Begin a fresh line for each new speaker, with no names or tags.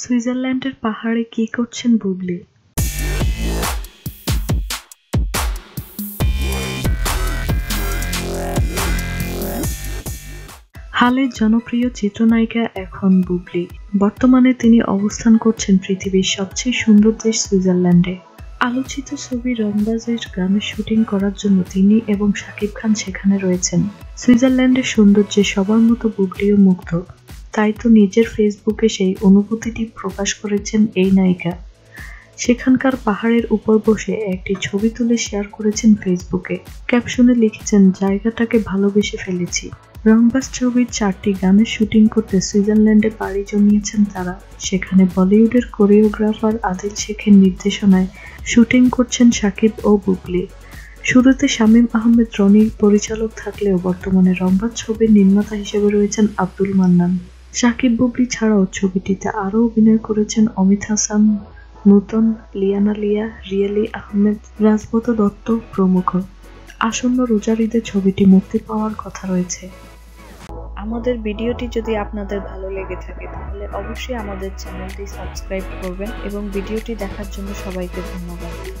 সুইজারল্যান্ডের পাহাড়ে কি করছেন বুবলি? হালের জনপ্রিয় চিত্রনায়িকা এখন বুবলি। বর্তমানে তিনি অবস্থান করছেন পৃথিবীর সবচেয়ে সুন্দর দেশ সুইজারল্যান্ডে। আলোচিত ছবি রংবাজের গানের শুটিং করার জন্য তিনি এবং শাকিব খান সেখানে রয়েছেন। সুইজারল্যান্ডের সৌন্দর্যে সবার মতো বুবলিও মুগ্ধ। তাই তো নিজের ফেসবুকে সেই অনুভূতিটি প্রকাশ করেছেন এই নায়িকা। সেখানকার পাহাড়ের উপর বসে একটি ছবি তুলে শেয়ার করেছেন ফেসবুকে। ক্যাপশনে লিখেছেন, জায়গাটাকে ভালোবেসে ফেলেছি। রংবাস ছবির চারটি গানের শুটিং করতে সুইজারল্যান্ডে পাড়ি জমিয়েছেন তারা। সেখানে বলিউডের কোরিওগ্রাফার আদিল শেখের নির্দেশনায় শুটিং করছেন সাকিব ও বুবলি। শুরুতে শামীম আহমেদ রনির পরিচালক থাকলেও বর্তমানে রংবাজ ছবির নির্মাতা হিসেবে রয়েছেন আব্দুল মান্নান। সাকিব বুবলি ছাড়াও ছবিটিতে আরও অভিনয় করেছেন অমিত হাসান, নূতন লিয়ানা লিয়া, রিয়ালি আহমেদ রাজব্রত দত্ত প্রমুখ। আসন্ন রোজার ছবিটি মুক্তি পাওয়ার কথা রয়েছে।
আমাদের ভিডিওটি যদি আপনাদের ভালো লেগে থাকে, তাহলে অবশ্যই আমাদের চ্যানেলটি সাবস্ক্রাইব করবেন এবং ভিডিওটি দেখার জন্য সবাইকে ধন্যবাদ।